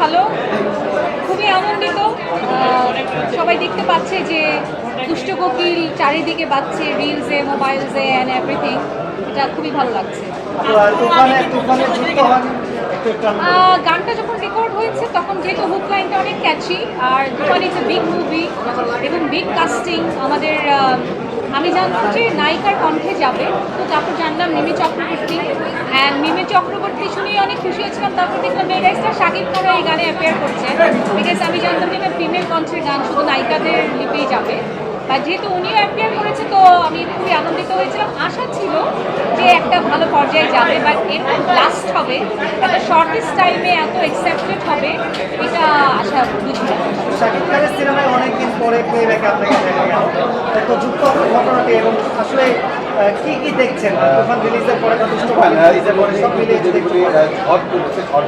ভালো, খুবই আনন্দিত। সবাই দেখতে পাচ্ছে যে দুষ্ট কোকিল চারিদিকে বাজছে রিলসে মোবাইলসে অ্যান্ড এভরিথিং এটা খুবই ভালো লাগছে। গানটা যখন রেকর্ড হয়েছে, তখন যেহেতু হুক লাইনটা অনেক ক্যাচি আর তুফান ইটস বিগ মুভি এবং বিগ কাস্টিং আমাদের আমি জানতাম যে নায়িকার কণ্ঠে যাবে তারপর জানলাম, মিমি চক্রবর্তী। অ্যান্ড মিমি চক্রবর্তী শুনে অনেক খুশি হয়েছিলাম। তারপর দেখলাম মেগাস্টার শাকিব খানও এই গানে অ্যাপিয়ার করছে। বিকজ আমি জানতাম যে ফিমেল কণ্ঠের গান শুধু নায়িকাদের লিপেই যাবে। বা যেহেতু উনিও অ্যাপিয়ার করেছে, তো আমি খুবই আনন্দিত হয়েছিলাম। আশা ছিল যে একটা ভালো পর্যায়ে যাবে বাট এটা লাস্ট হবে। এত শর্টেস্ট টাইমে এত অ্যাকসেপ্টেড হবে এটা আশা বুঝি। শাকিব খানের সিনেমায় অনেকদিন পরে প্লেব্যাকে আপনাকে দেখা গেল। তো যুক্ত ঘটনাটি এবং আসলে কি কি দেখছেন? তুফান রিলিজের পরে দুষ্ট রিলিজের পরে সব মিলিয়ে যদি একটু বলেন।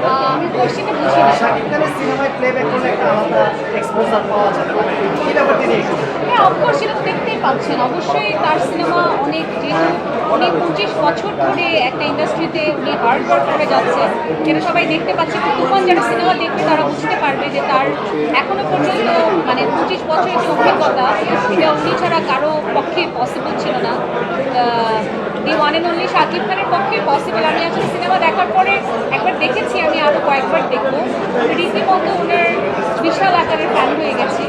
আহ, আমি কোশ্চেনটা বুঝি না। শাকিব খানের সিনেমায় প্লেব্যাক করলে একটা আলাদা এক্সপোজার পাওয়া যায়। কি ব্যাপারটি নিয়ে একটু বলুন। হ্যাঁ অফকোর্স সেটা তো পাচ্ছেন অবশ্যই তার সিনেমা অনেক উনি পঁচিশ বছর ধরে একটা ইন্ডাস্ট্রিতে উনি হার্ড ওয়ার্ক করে যাচ্ছে যেটা সবাই দেখতে পাচ্ছে তো তুফান যারা সিনেমা দেখবে তারা বুঝতে পারবে যে তার এখনও পর্যন্ত মানে পঁচিশ বছরের যে অভিজ্ঞতা, সেটা উনি ছাড়া কারও পক্ষে পসিবল ছিল না। The one and only Shakib খানের পক্ষে পসিবল আমি আসলে সিনেমা দেখার পরে একবার দেখেছি, আমি আরও কয়েকবার দেখব। রীতিমতো ওনার বিশাল আকারের ফ্যান হয়ে গেছি।